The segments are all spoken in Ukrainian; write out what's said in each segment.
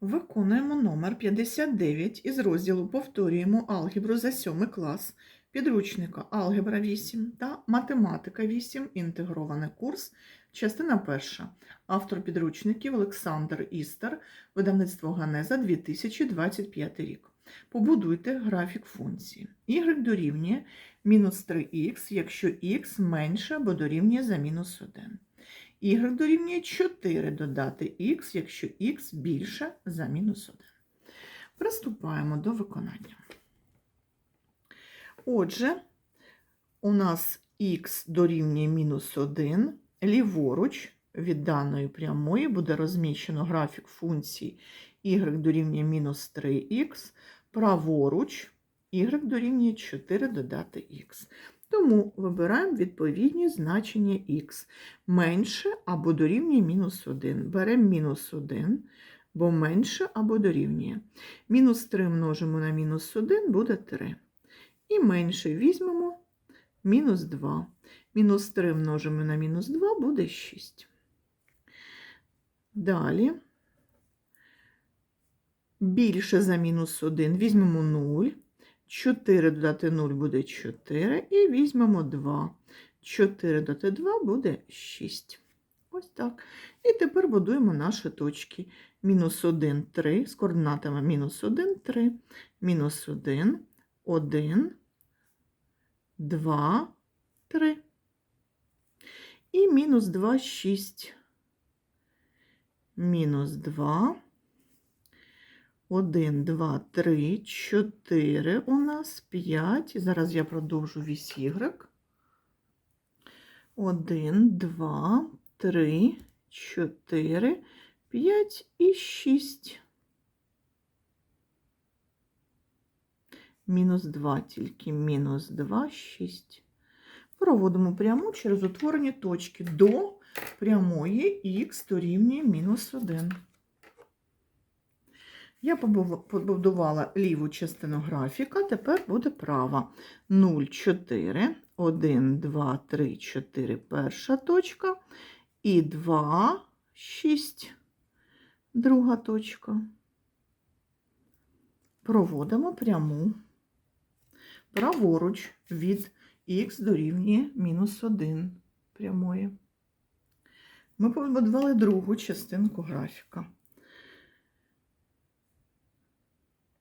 Виконуємо номер 59 із розділу Повторюємо алгебру за 7 клас підручника Алгебра 8 та Математика 8. Інтегрований курс. Частина перша. Автор підручників Олександр Істер. Видавництво Ганеза 2025 рік. Побудуйте графік функції. Y дорівнює мінус 3х, якщо х менше або дорівнює за мінус 1. Y дорівнює 4 додати х, якщо х більше за мінус 1. Приступаємо до виконання. Отже, у нас х дорівнює мінус 1, ліворуч від даної прямої буде розміщено графік функції y дорівнює мінус 3х, праворуч y дорівнює 4 додати х. Тому вибираємо відповідні значення х менше або дорівнює мінус 1. Беремо мінус 1, бо менше або дорівнює. Мінус 3 множимо на мінус 1 буде 3. І менше візьмемо мінус 2. Мінус 3 множимо на мінус 2 буде 6. Далі більше за мінус 1 візьмемо 0. 4 додати 0 буде 4, і візьмемо 2. 4 додати 2 буде 6. Ось так. І тепер будуємо наші точки. Мінус 1, 3, з координатами мінус 1, 3, мінус 1, 1, 2, 3. І мінус 2, 6. Мінус 2, 1, 2, 3, 4 у нас 5. Зараз я продовжу вісь Y. 1, 2, 3, 4, 5 і 6. Мінус 2 тільки, мінус 2, 6. Проводимо пряму через утворені точки до прямої х дорівнює мінус 1. Я побудувала ліву частину графіка, тепер буде права. 0, 4, 1, 2, 3, 4, перша точка. І 2, 6, друга точка. Проводимо пряму праворуч від х дорівнює мінус 1 прямої. Ми побудували другу частинку графіка.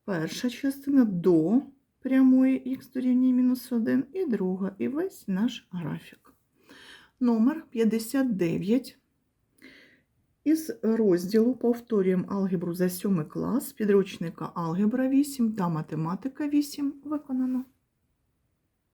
Перша частина до прямої х дорівнює мінус 1 і друга, і весь наш графік. Номер 59 із розділу повторюємо алгебру за 7 клас підручника Алгебра 8 та Математика 8 виконано.